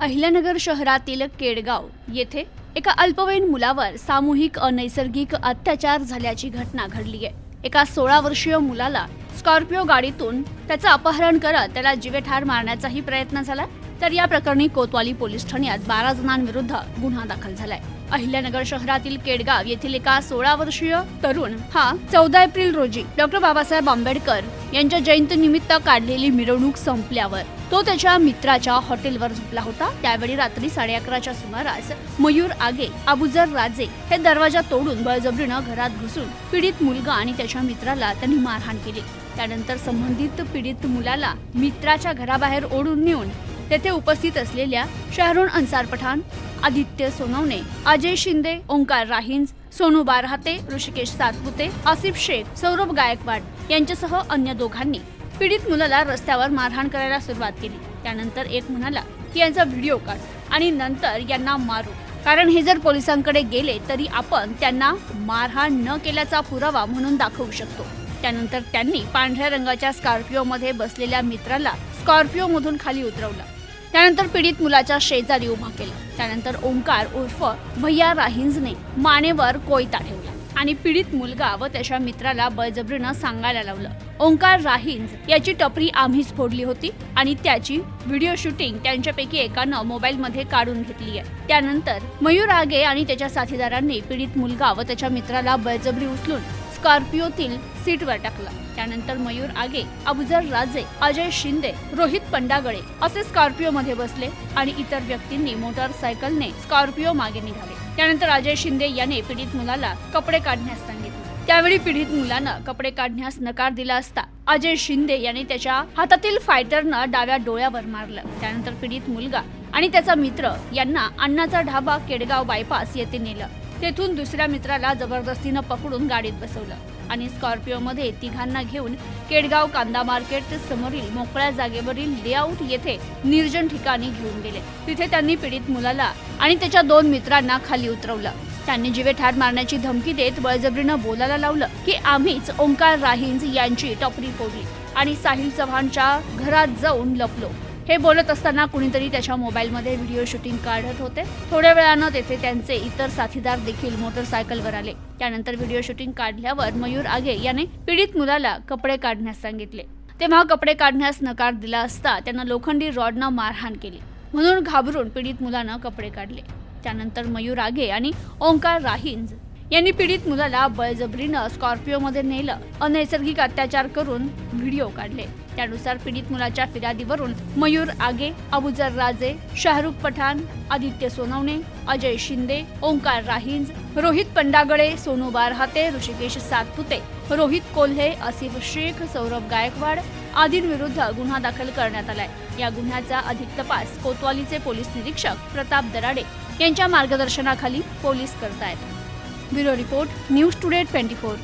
अहिल्यानगर शहरातील केडगाव येथे एका अल्पवयीन मुलावर सामूहिक अनैसर्गिक अत्याचार झाल्याची घटना घडली आहे. एका सोळा वर्षीय मुलाला स्कॉर्पिओ गाडीतून त्याचं अपहरण करत त्याला जीवेठार मारण्याचाही प्रयत्न झाला. तर या प्रकरणी कोतवाली पोलीस ठाण्यात बारा जणांविरुद्ध गुन्हा दाखल झालाय. अहिल्यानगर शहरातील केडगाव येथील एका सोळा वर्षीय तरुण हा चौदा एप्रिल रोजी डॉक्टर बाबासाहेब आंबेडकर यांच्या जयंतीनिमित्त काढलेली मिरवणूक संपल्यावर तो त्याच्या मित्राच्या हॉटेलवर झोपला होता. त्यावेळी रात्री साडे अकराच्या सुमारास मयूर आगे अबुजर राजे हे दरवाजा तोडून बळजबरीनं घरात घुसून पीडित मुलगा आणि त्याच्या मित्राला त्यांनी मारहाण केली. त्यानंतर संबंधित पीडित मुलाला मित्राच्या घराबाहेर ओढून नेऊन तेथे उपस्थित असलेल्या शहरुण अन्सार पठाण आदित्य सोनवणे अजय शिंदे ओंकार राहिंज सोनू बारहाते ऋषिकेश सातपुते आसिफ शेख सौरभ गायकवाड यांच्यासह अन्य दोघांनी पीडित मुलाला रस्त्यावर मारहाण करायला सुरुवात केली. त्यानंतर एक म्हणाला की यांचा व्हिडिओ काढ आणि नंतर यांना मारू. कारण हे जर पोलिसांकडे गेले तरी आपण त्यांना मारहाण न केल्याचा पुरावा म्हणून दाखवू शकतो. त्यानंतर त्यांनी पांढऱ्या रंगाच्या स्कॉर्पिओमध्ये बसलेल्या मित्राला स्कॉर्पिओ मधून खाली उतरवलं. त्यानंतर पीडित मुलाच्या शेजारी उभा केला. त्यानंतर ओंकार उर्फ भैया राहिंजने मानेवर कोयता ठेवला आणि पीडित मुलगा व त्याच्या मित्राला बळजबरीनं सांगायला लावलं. ओंकार राहिंज याची टपरी आम्हीच फोडली होती आणि त्याची व्हिडिओ शूटिंग त्यांच्यापैकी एकानं मोबाईलमध्ये काढून घेतली आहे. त्यानंतर मयूर आगे आणि त्याच्या साथीदारांनी पीडित मुलगा व त्याच्या मित्राला बळजबरी उचलून स्कॉर्पिओतील सीटवर टाकला. त्यानंतर मयूर आगे अबुजर राजे अजय शिंदे रोहित पंडागळे असे स्कॉर्पिओ मध्ये बसले आणि इतर व्यक्तींनी मोटारसायकलने स्कॉर्पिओ मागे निघाले. त्यानंतर अजय शिंदे याने पीडित मुलाला कपडे काढण्यास सांगितले. त्यावेळी पीडित मुलानं कपडे काढण्यास नकार दिला असता अजय शिंदे यांनी त्याच्या हातातील फायटरनं डाव्या डोळ्यावर मारलं. त्यानंतर पीडित मुलगा आणि त्याचा मित्र यांना अण्णाचा ढाबा केडगाव बायपास येथे नेलं. तेथून दुसऱ्या मित्राला जबरदस्तीनं पकडून गाडीत बसवलं आणि स्कॉर्पिओमध्ये तिघांना घेऊन केडगाव कांदा मार्केट समोरील मोकळ्या जागेवरील लेआउट येथे निर्जन ठिकाणी घेऊन गेले. तिथे त्यांनी पीडित मुलाला आणि त्याच्या दोन मित्रांना खाली उतरवलं. त्यांनी जीवे ठार मारण्याची धमकी देत बळजबरीनं बोलायला लावलं की आम्हीच ओंकार राहिंज यांची टपरी फोडली आणि साहिल चव्हाणच्या घरात जाऊन लपलो. हे बोलत असताना कुणीतरी त्याच्या मोबाईलमध्ये व्हिडिओ शूटिंग काढत होते. थोड्या वेळानं तेथे त्यांचे इतर साथीदार देखील मोटरसायकलवर आले. त्यानंतर व्हिडिओ शूटिंग काढल्यावर मयूर आगे याने पीडित मुलाला कपडे काढण्यास सांगितले. तेव्हा कपडे काढण्यास नकार दिला असता त्यांना लोखंडी रॉडनं मारहाण केली. म्हणून घाबरून पीडित मुलानं कपडे काढले. त्यानंतर मयूर आगे आणि ओंकार राहिंज यांनी पीडित मुलाला बळजबरीनं स्कॉर्पिओमध्ये नेलं. अनैसर्गिक अत्याचार करून व्हिडिओ काढले. त्यानुसार पीडित मुलाच्या फिर्यादीवरून मयूर आगे अबुजर राजे शाहरुख पठाण आदित्य सोनवणे अजय शिंदे ओंकार राहिंज रोहित पंडागळे सोनू बारहाते ऋषिकेश सातपुते रोहित कोल्हे आसिफ शेख सौरभ गायकवाड आदींविरुद्ध गुन्हा दाखल करण्यात आलाय. या गुन्ह्याचा अधिक तपास कोतवालीचे पोलीस निरीक्षक प्रताप दराडे यांच्या मार्गदर्शनाखाली पोलीस करतायत. Bureau report news today twenty four